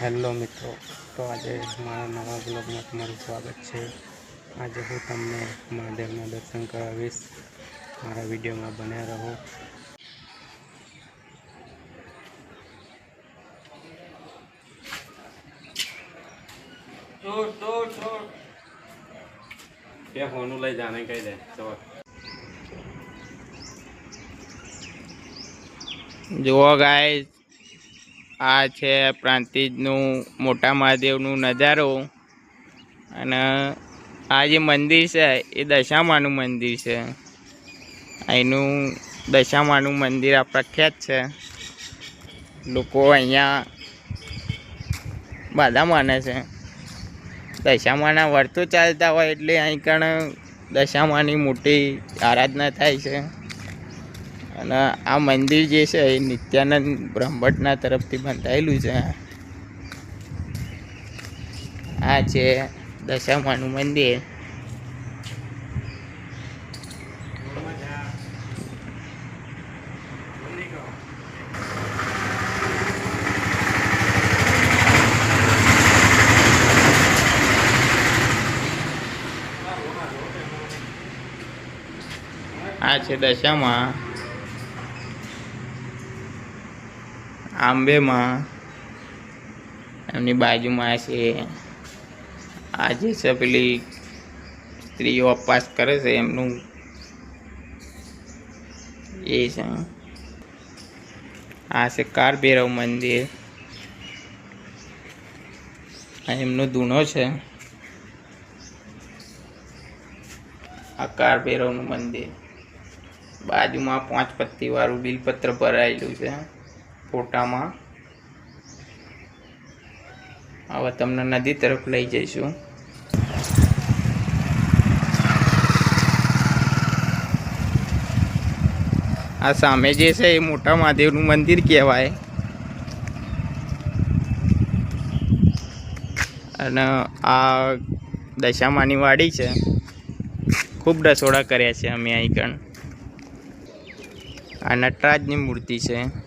Hello મિત્રો તો આજે મારા નવા બ્લોગમાં તમારું સ્વાગત છે. આજે હું તમને મહાદેવના દર્શન કરાવીશ. મારા વિડીયોમાં બન્યા રહો. કે હોનું લઈ જાને કહી દે જુઓ ગાય આ છે પ્રાંતિજનું મોટા મહાદેવનું નજારો. અને આ જે મંદિર છે, એ દશામાનું મંદિર છે. અહીંનું દશામાનું મંદિર આ પ્રખ્યાત છે. લોકો અહીંયા બધા માને છે. દશામાના વર્તો ચાલતા હોય એટલે અહીં કણ દશામાની મોટી આરાધના થાય છે. અને આ મંદિર જે છે એ નિત્યાનંદ બ્રહ્મભટ્ટના તરફથી બંધાયેલું છે. આ છે દશામાનું મંદિર. આ છે દશામાં. આંબેમાં. એમની બાજુમાં છે. આ જે છે પેલી સ્ત્રીઓ અપવાસ કરે છે, એમનું એ છે. આ છે કારભૈરવ મંદિર. એમનો ધૂણો છે. આ કારભૈરવનું મંદિર. બાજુમાં પાંચ પત્તીવાળું બિલપત્ર ભરાયેલું છે. ફોટામાં. હવે તમને નદી તરફ લઈ જઈશું. આ સામે જે છે એ મોટા મહાદેવનું મંદિર કહેવાય. અને આ દશામાની વાડી છે. ખૂબ રસોડા કર્યા છે અમે અહીં કણ. આ નટરાજની મૂર્તિ છે.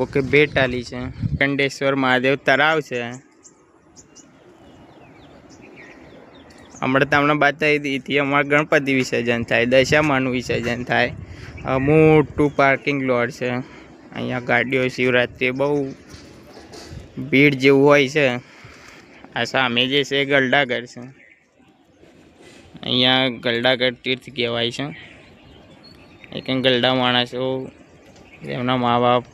કોકે બેટાલી છે. કંડેશ્વર મહાદેવ તળાવ છે. હમણાં તમને બતાવી દીધી અમારા ગણપતિ વિસર્જન થાય, દશામાનું વિસર્જન થાય. મોટું પાર્કિંગ લોટ છે. અહીંયા ગાડીઓ, શિવરાત્રિ, બહુ ભીડ જેવું હોય છે. આ સામે જે છે એ ગરડાગઢ છે. અહીંયા ગલડાગર તીર્થ કહેવાય છે. એક ગલડા માણસો એમના મા બાપ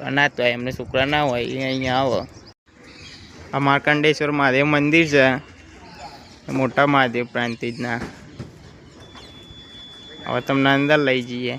અનાથ હોય એમને છોકરા ના હોય, એ અહીંયા આવો. આ માર્કંડેશ્વર મહાદેવ મંદિર છે. મોટા મહાદેવ પ્રાંતિજના. હવે તમને અંદર લઈ જઈએ.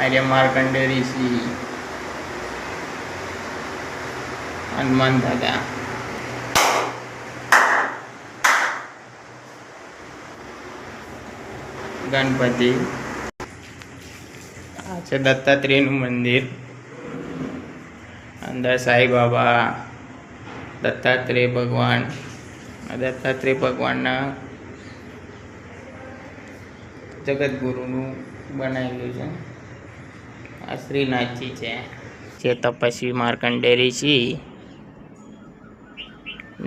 આજે માર્કંડે ઋષિ હનુમાન દાદા. ગણપતિ. આ છે દત્તાત્રેયનું મંદિર. અંદર સાંઈ બાબા, દત્તાત્રેય ભગવાન. દત્તાત્રેય ભગવાનના જગતગુરુનું બનાવેલું છે. આ શ્રીનાથજી છે. જે તપસ્વી માર્કંડેરી ની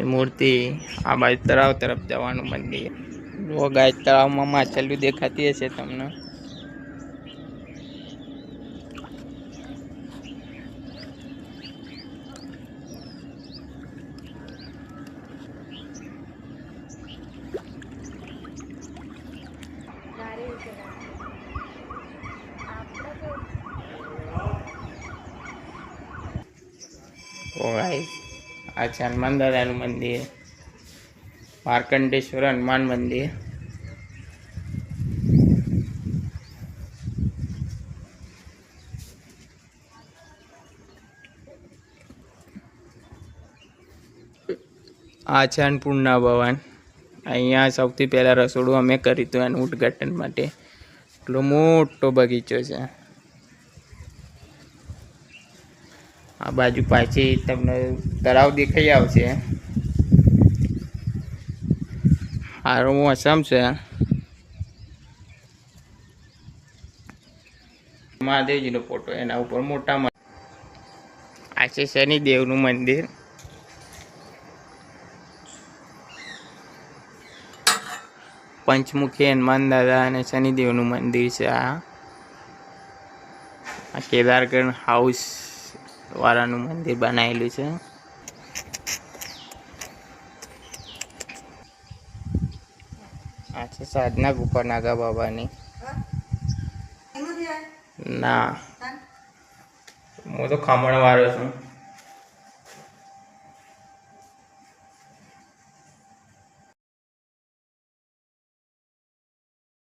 મૂર્તિ આ બાજુ તળાવ તરફ જવાનું મંદિર. જો ગાય તળાવમાં માછલીઓ દેખાતી હશે તમને. ઓ ગાઈસ આ છે હનુમાન દાદાનું મંદિર. માર્કંડેશ્વર હનુમાન મંદિર. આ છે અન્નપૂર્ણા ભવન. અહીંયા સૌથી પહેલાં રસોડું અમે કર્યું હતું એનું ઉદ્ઘાટન માટે. એટલો મોટો બગીચો છે. આ બાજુ પાછી તમને તળાવ દેખાઈ આવશે. સારું મોસમ છે. મહાદેવજીનો ફોટો એના ઉપર મોટા આ છે શનિદેવનું મંદિર. પંચમુખી હનુમાન દાદા અને શનિદેવનું મંદિર છે આ. કેદારગઢ હાઉસ વાળાનું મંદિર બનાવેલું છે. આ છે સાધના ગુફા નાગા બાબાની. ના. હું તો ખમણ વાળો છું.